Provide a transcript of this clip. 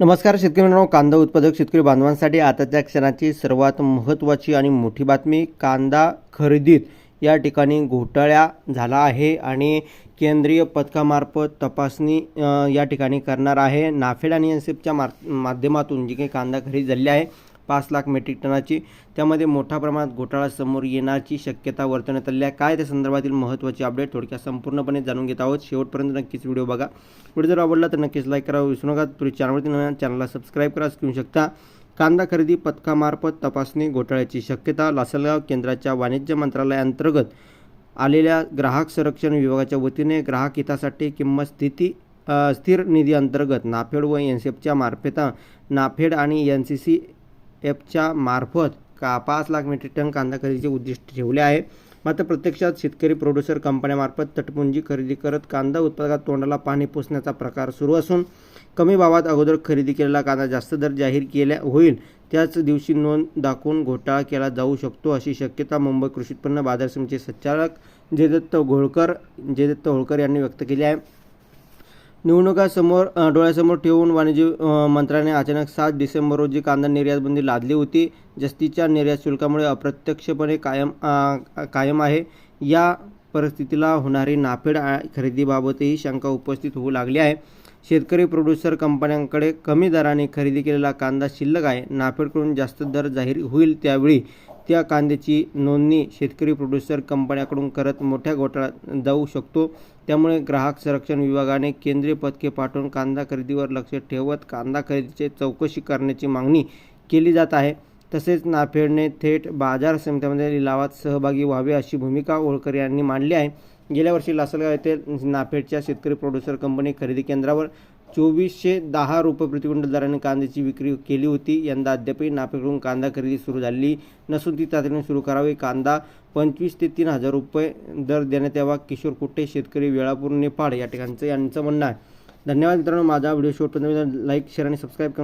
नमस्कार शेतकरी मित्रांनो कांदा उत्पादक शेतकरी बांधवांसाठी आताच्या क्षणाची सर्वात महत्त्वाची आणि मोठी बातमी कांदा खरेदीत या ठिकाणी घोटाळा झाला आहे आणि केंद्रीय पथकामार्फत तपासणी या ठिकाणी करणार आहे. नाफेड आणि एनसेपच्या मार माध्यमातून जी काही कांदा खरेदी झाली आहे पाच लाख मेट्रिक टनाची त्यामध्ये मोठ्या प्रमाणात घोटाळा समोर येण्याची शक्यता वर्तवण्यात आली आहे. काय त्या संदर्भातील महत्त्वाची अपडेट थोडक्यात संपूर्णपणे जाणून घेत आहोत. शेवटपर्यंत नक्कीच व्हिडिओ बघा. व्हिडिओ जर आवडला तर नक्कीच लाईक करा. विसरू नका. तुम्ही चॅनलवरती नव्या चॅनलला सबस्क्राईब करा. घेऊ शकता. कांदा खरेदी पथकामार्फत तपासणी घोटाळ्याची शक्यता लासलगाव केंद्राच्या वाणिज्य मंत्रालयाअंतर्गत आलेल्या ग्राहक संरक्षण विभागाच्या वतीने ग्राहक हितासाठी किंमत स्थिती स्थिर निधी अंतर्गत नाफेड व एनसेफच्या मार्फत नाफेड आणि एन सी सी एफच्या मार्फत का पाच लाख मेट्रिक टन कांदा खरेदीचे उद्दिष्ट ठेवले आहे. मात्र प्रत्यक्षात शेतकरी प्रोड्युसर कंपन्यामार्फत तटपुंजी खरेदी करत कांदा उत्पादकात तोंडाला पाणी पुसण्याचा प्रकार सुरू असून कमी भावात अगोदर खरेदी केलेला कांदा जास्त दर जाहीर केल्या होईल. त्याच दिवशी नोंद दाखवून घोटाळा केला जाऊ शकतो अशी शक्यता मुंबई कृषी उत्पन्न बाजार समितीचे संचालक जयदत्त घोळकर जयदत्त होळकर यांनी व्यक्त केली आहे. निवडणुका समोर डोळ्यासमोर ठेवून वाणिज्य मंत्र्याने अचानक सात डिसेंबर रोजी कांदा निर्यात बंदी लादली होती. जस्तीच्या निर्यात शुल्कामुळे अप्रत्यक्षपणे कायम कायम आहे. या परिस्थितीला होणारी नाफेड खरेदीबाबतही शंका उपस्थित होऊ लागली आहे. शेतकरी प्रोड्युसर कंपन्यांकडे कमी दराने खरेदी केलेला कांदा शिल्लक आहे. नाफेडकडून जास्त दर जाहीर होईल त्यावेळी त्या कांद्याची नोंदणी शेतकरी प्रोड्युसर कंपन्याकडून करत मोठ्या घोटाळ्यात जाऊ शकतो. त्यामुळे ग्राहक संरक्षण विभागाने केंद्रीय पथके पाठवून कांदा खरेदीवर लक्ष ठेवत कांदा खरेदीची चौकशी करण्याची मागणी केली जात आहे. तसेच नाफेडने थेट बाजार समित्यामध्ये लिलावात सहभागी व्हावे अशी भूमिका होळकर यांनी मांडली आहे. गेल्या वर्षी लासलगाव येथे नाफेडच्या शेतकरी प्रोड्युसर कंपनी खरेदी केंद्रावर चोवीसशे दहा रुपये प्रतिक्विंटल दराने कांद्याची विक्री केली होती. यंदा अद्यापही नाफेकडून कांदा खरेदी सुरू झाली नसून ती तातडीने सुरू करावी. कांदा पंचवीस ते तीन हजार रुपये दर देण्यात यावा. किशोर कुट्टे शेतकरी वेळापूर नेपाळ या ठिकाणचं यांचं म्हणणं आहे. धन्यवाद मित्रांनो. माझा व्हिडिओ शेवटपर्यंत लाईक शेअर आणि सबस्क्राईब करा